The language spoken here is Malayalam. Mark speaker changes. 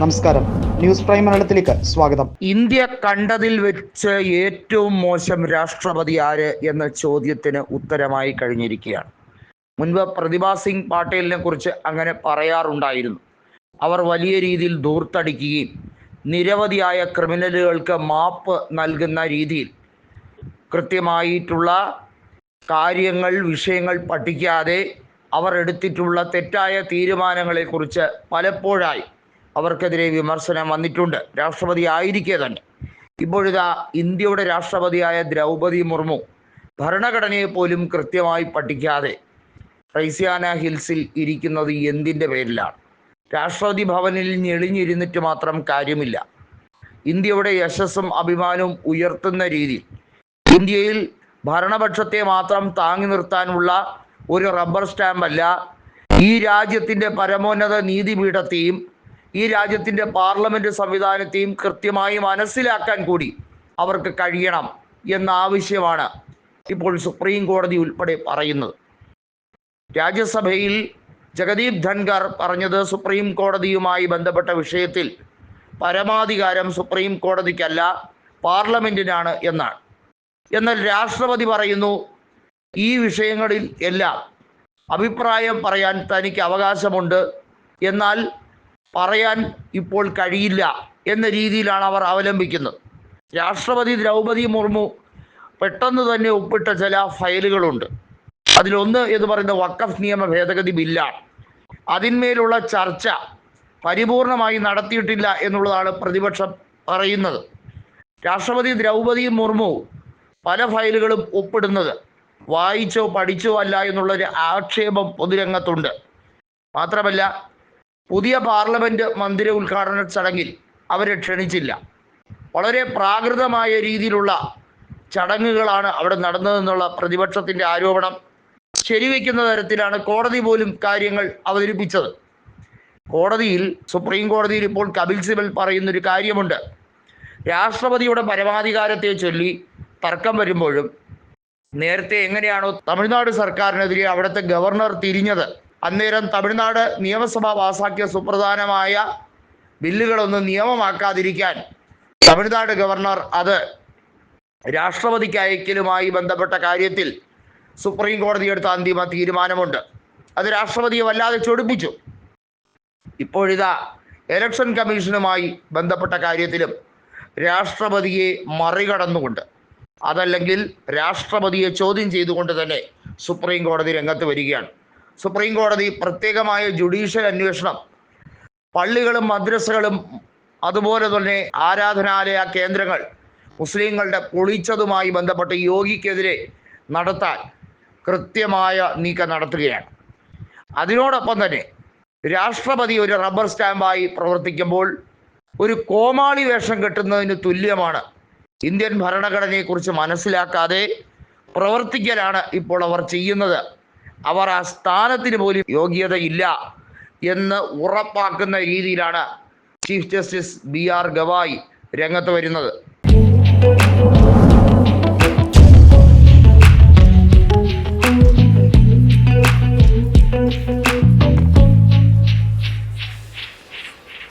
Speaker 1: നമസ്കാരം. ന്യൂസ് പ്രൈം മലയാളത്തിലേക്ക് സ്വാഗതം.
Speaker 2: ഇന്ത്യ കണ്ടതിൽ വെച്ച് ഏറ്റവും മോശം രാഷ്ട്രപതി ആര് എന്ന ചോദ്യത്തിന് ഉത്തരമായി കഴിഞ്ഞിരിക്കുകയാണ്. മുൻപ് പ്രതിഭാ സിംഗ് പാട്ടേലിനെ കുറിച്ച് അങ്ങനെ പറയാറുണ്ടായിരുന്നു. അവർ വലിയ രീതിയിൽ ധൂർത്തടിക്കുകയും നിരവധിയായ ക്രിമിനലുകൾക്ക് മാപ്പ് നൽകുന്ന രീതിയിൽ കൃത്യമായിട്ടുള്ള കാര്യങ്ങൾ വിഷയങ്ങൾ പഠിക്കാതെ അവർ എടുത്തിട്ടുള്ള തെറ്റായ തീരുമാനങ്ങളെക്കുറിച്ച് പലപ്പോഴായി അവർക്കെതിരെ വിമർശനം വന്നിട്ടുണ്ട്. രാഷ്ട്രപതി ആയിരിക്കെ തന്നെ. ഇപ്പോഴിതാ ഇന്ത്യയുടെ രാഷ്ട്രപതിയായ ദ്രൗപതി മുർമു ഭരണഘടനയെ പോലും കൃത്യമായി പഠിക്കാതെ റൈസിയാന ഹിൽസിൽ ഇരിക്കുന്നത് എന്തിന്റെ പേരിലാണ്? രാഷ്ട്രപതി ഭവനിൽ ഞെളിഞ്ഞിരുന്നിട്ട് മാത്രം കാര്യമില്ല. ഇന്ത്യയുടെ യശസ്സും അഭിമാനവും ഉയർത്തുന്ന രീതിയിൽ ഇന്ത്യയിൽ ഭരണപക്ഷത്തെ മാത്രം താങ്ങി നിർത്താനുള്ള ഒരു റബ്ബർ സ്റ്റാമ്പല്ല ഈ രാജ്യത്തിന്റെ പരമോന്നത നീതിപീഠത്തെയും ഈ രാജ്യത്തിന്റെ പാർലമെന്റ് സംവിധാനത്തെയും കൃത്യമായി മനസ്സിലാക്കാൻ കൂടി അവർക്ക് കഴിയണം എന്ന ആവശ്യമാണ് ഇപ്പോൾ സുപ്രീം കോടതി ഉൾപ്പെടെ പറയുന്നത്. രാജ്യസഭയിൽ ജഗദീപ് ധൻഖർ പറഞ്ഞത് സുപ്രീം കോടതിയുമായി ബന്ധപ്പെട്ട വിഷയത്തിൽ പരമാധികാരം സുപ്രീം കോടതിക്കല്ല പാർലമെന്റിനാണ് എന്നാണ്. എന്നാൽ രാഷ്ട്രപതി പറയുന്നു ഈ വിഷയങ്ങളിൽ എല്ലാം അഭിപ്രായം പറയാൻ തനിക്ക് അവകാശമുണ്ട്. എന്നാൽ പറയാൻ ഇപ്പോൾ കഴിയില്ല എന്ന രീതിയിലാണ് അവർ അവലംബിക്കുന്നത്. രാഷ്ട്രപതി ദ്രൗപതി മുർമു പെട്ടെന്ന് തന്നെ ഒപ്പിട്ട ചില ഫയലുകളുണ്ട്. അതിലൊന്ന് എന്ന് പറയുന്ന വക്കഫ് നിയമ ഭേദഗതി ബില്ലാണ് അതിന്മേലുള്ള ചർച്ച പരിപൂർണമായി നടത്തിയിട്ടില്ല എന്നുള്ളതാണ് പ്രതിപക്ഷം പറയുന്നത്. രാഷ്ട്രപതി ദ്രൗപതി മുർമു പല ഫയലുകളും ഒപ്പിടുന്നത് വായിച്ചോ പഠിച്ചോ അല്ല എന്നുള്ളൊരു ആക്ഷേപം പൊതുരംഗത്തുണ്ട്. മാത്രമല്ല പുതിയ പാർലമെന്റ് മന്ദിര ഉദ്ഘാടന ചടങ്ങിൽ അവരെ ക്ഷണിച്ചില്ല. വളരെ പ്രാകൃതമായ രീതിയിലുള്ള ചടങ്ങുകളാണ് അവിടെ നടന്നതെന്നുള്ള പ്രതിപക്ഷത്തിന്റെ ആരോപണം ശരിവെക്കുന്ന തരത്തിലാണ് കോടതി പോലും കാര്യങ്ങൾ അവതരിപ്പിച്ചത്. കോടതിയിൽ സുപ്രീം കോടതിയിൽ ഇപ്പോൾ കപിൽ സിബൽ പറയുന്നൊരു കാര്യമുണ്ട്. രാഷ്ട്രപതിയുടെ പരമാധികാരത്തെ ചൊല്ലി തർക്കം വരുമ്പോഴും നേരത്തെ എങ്ങനെയാണോ തമിഴ്നാട് സർക്കാരിനെതിരെ അവിടുത്തെ ഗവർണർ തിരിഞ്ഞത് അന്നേരം തമിഴ്നാട് നിയമസഭ പാസാക്കിയ സുപ്രധാനമായ ബില്ലുകളൊന്നും നിയമമാക്കാതിരിക്കാൻ തമിഴ്നാട് ഗവർണർ അത് രാഷ്ട്രപതിക്ക് അയക്കലുമായി ബന്ധപ്പെട്ട കാര്യത്തിൽ സുപ്രീം കോടതി എടുത്ത അന്തിമ തീരുമാനമുണ്ട്. അത് രാഷ്ട്രപതിയെ വല്ലാതെ ചൊടിപ്പിച്ചു. ഇപ്പോഴിതാ എലക്ഷൻ കമ്മീഷനുമായി ബന്ധപ്പെട്ട കാര്യത്തിലും രാഷ്ട്രപതിയെ മറികടന്നുകൊണ്ട് അതല്ലെങ്കിൽ രാഷ്ട്രപതിയെ ചോദ്യം ചെയ്തുകൊണ്ട് തന്നെ സുപ്രീം കോടതി രംഗത്ത് വരികയാണ്. സുപ്രീം കോടതി പ്രത്യേകമായ ജുഡീഷ്യൽ അന്വേഷണം പള്ളികളും മദ്രസകളും അതുപോലെ തന്നെ ആരാധനാലയ കേന്ദ്രങ്ങൾ മുസ്ലിങ്ങളുടെ പൊളിച്ചതുമായി ബന്ധപ്പെട്ട് യോഗിക്കെതിരെ നടത്താൻ കൃത്യമായ നീക്കം നടത്തുകയാണ്. അതിനോടൊപ്പം തന്നെ രാഷ്ട്രപതി ഒരു റബ്ബർ സ്റ്റാമ്പായി പ്രവർത്തിക്കുമ്പോൾ ഒരു കോമാളി വേഷം കെട്ടുന്നതിന് തുല്യമാണ്. ഇന്ത്യൻ ഭരണഘടനയെക്കുറിച്ച് മനസ്സിലാക്കാതെ പ്രവർത്തിക്കലാണ് ഇപ്പോൾ അവർ ചെയ്യുന്നത്. അവർ ആ സ്ഥാനത്തിന് പോലും യോഗ്യതയില്ല എന്ന് ഉറപ്പാക്കുന്ന രീതിയിലാണ് chief justice B R Gavai രംഗത്ത് വരുന്നത്.